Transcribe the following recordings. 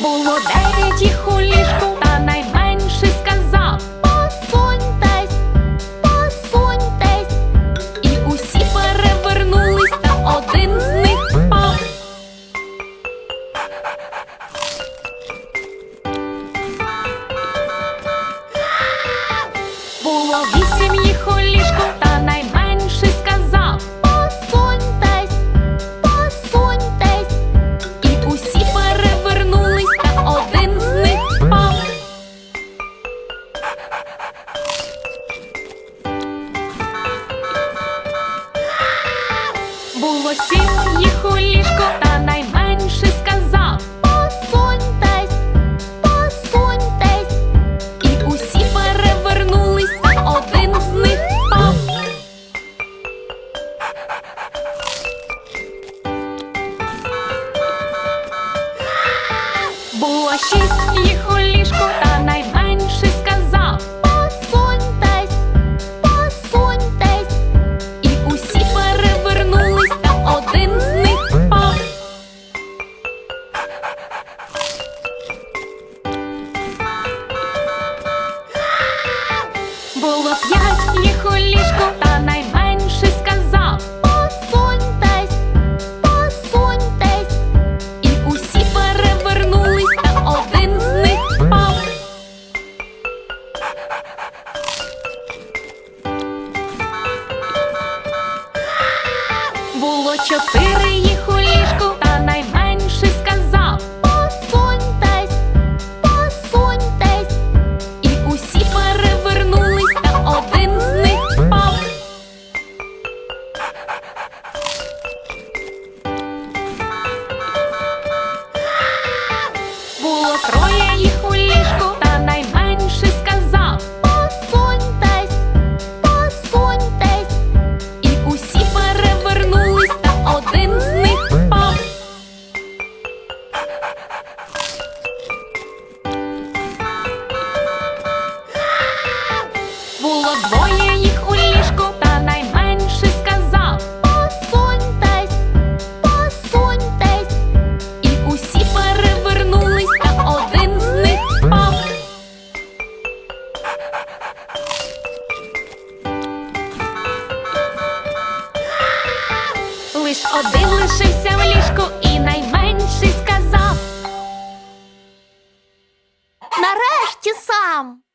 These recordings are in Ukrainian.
було дев'ять їх у ліжку. Усім їх у ліжко та найменше, сказав Посуньтесь, посуньтесь, і усі перевернулись, та один з них пав. Було шість. чотири. було двоє їх у ліжку, та найменший сказав Посуньтесь, посуньтесь. І усі перевернулись, та один з них впав. Лиш один лишився в ліжку, і найменший сказав. Нарешті сам.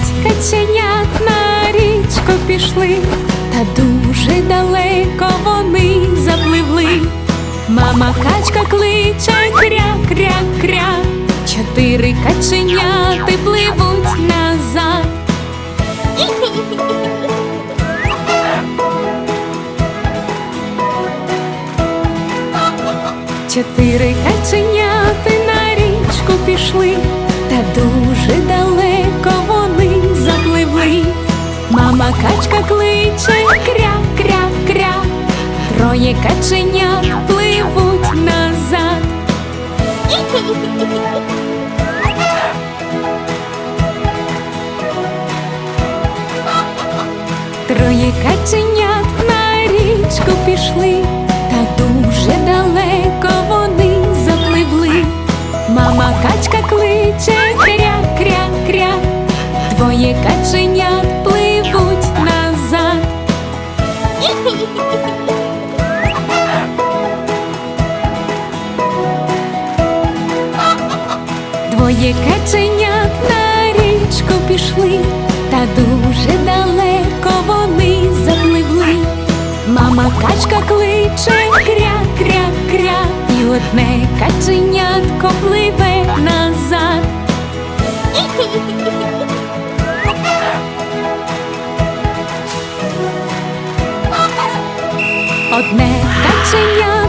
П'ять каченят на річку пішли, та дуже далеко вони запливли. Мама качка кличе кря-кря-кря. Чотири каченяти пливуть назад. Чотири каченяти на річку пішли. Качка кличе кря-кря-кря, троє каченят пливуть назад. Троє каченят на річку пішли, та дуже далеко вони запливли. Мама качка. Двоє каченят на річку пішли, та дуже далеко вони запливли. Мама качка кличе кря-кря-кря, і одне каченятко пливе назад. Одне каченя